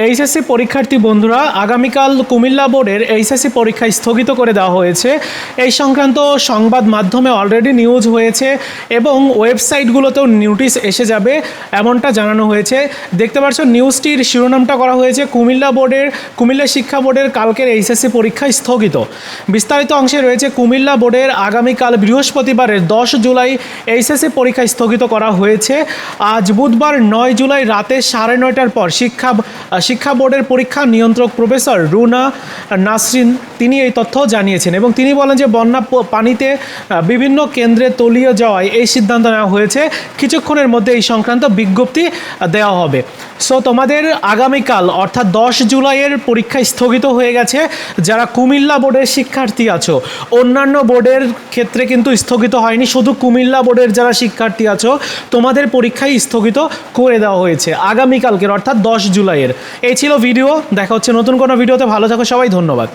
HSC পরীক্ষার্থী বন্ধুরা, আগামীকাল কুমিল্লা বোর্ডের এইচএসসি পরীক্ষা স্থগিত করে দেওয়া হয়েছে। এই সংক্রান্ত সংবাদ মাধ্যমে অলরেডি নিউজ হয়েছে এবং ওয়েবসাইটগুলোতেও নোটিশ এসে যাবে, এমনটা জানানো হয়েছে। দেখতে পাচ্ছ নিউজটির শিরোনামটা করা হয়েছে, কুমিল্লা বোর্ডের, কুমিল্লা শিক্ষা বোর্ডের কালকের এইচএসসি পরীক্ষা স্থগিত। বিস্তারিত অংশে রয়েছে, কুমিল্লা বোর্ডের আগামীকাল বৃহস্পতিবারের দশ জুলাই এইচএসসি পরীক্ষা স্থগিত করা হয়েছে। আজ বুধবার নয় জুলাই রাতে সাড়ে নয়টার পর শিক্ষা শিক্ষা বোর্ডের পরীক্ষা নিয়ন্ত্রক প্রফেসর রুনা নাসরিন তিনি এই তথ্য জানিয়েছেন এবং তিনি বলেন যে বন্যা পানিতে বিভিন্ন কেন্দ্রে তলিয়ে যাওয়ায় এই সিদ্ধান্ত নেওয়া হয়েছে। কিছুক্ষণের মধ্যে এই সংক্রান্ত বিজ্ঞপ্তি দেওয়া হবে। সো তোমাদের আগামীকাল, অর্থাৎ দশ জুলাইয়ের পরীক্ষা স্থগিত হয়ে গেছে। যারা কুমিল্লা বোর্ডের শিক্ষার্থী আছো, অন্যান্য বোর্ডের ক্ষেত্রে কিন্তু স্থগিত হয়নি। শুধু কুমিল্লা বোর্ডের যারা শিক্ষার্থী আছো, তোমাদের পরীক্ষাই স্থগিত করে দেওয়া হয়েছে আগামীকালকের, অর্থাৎ দশ জুলাইয়ের। এই ছিল ভিডিও দেখা হচ্ছে নতুন কোনো ভিডিওতে ভালো থাকো সবাই ধন্যবাদ।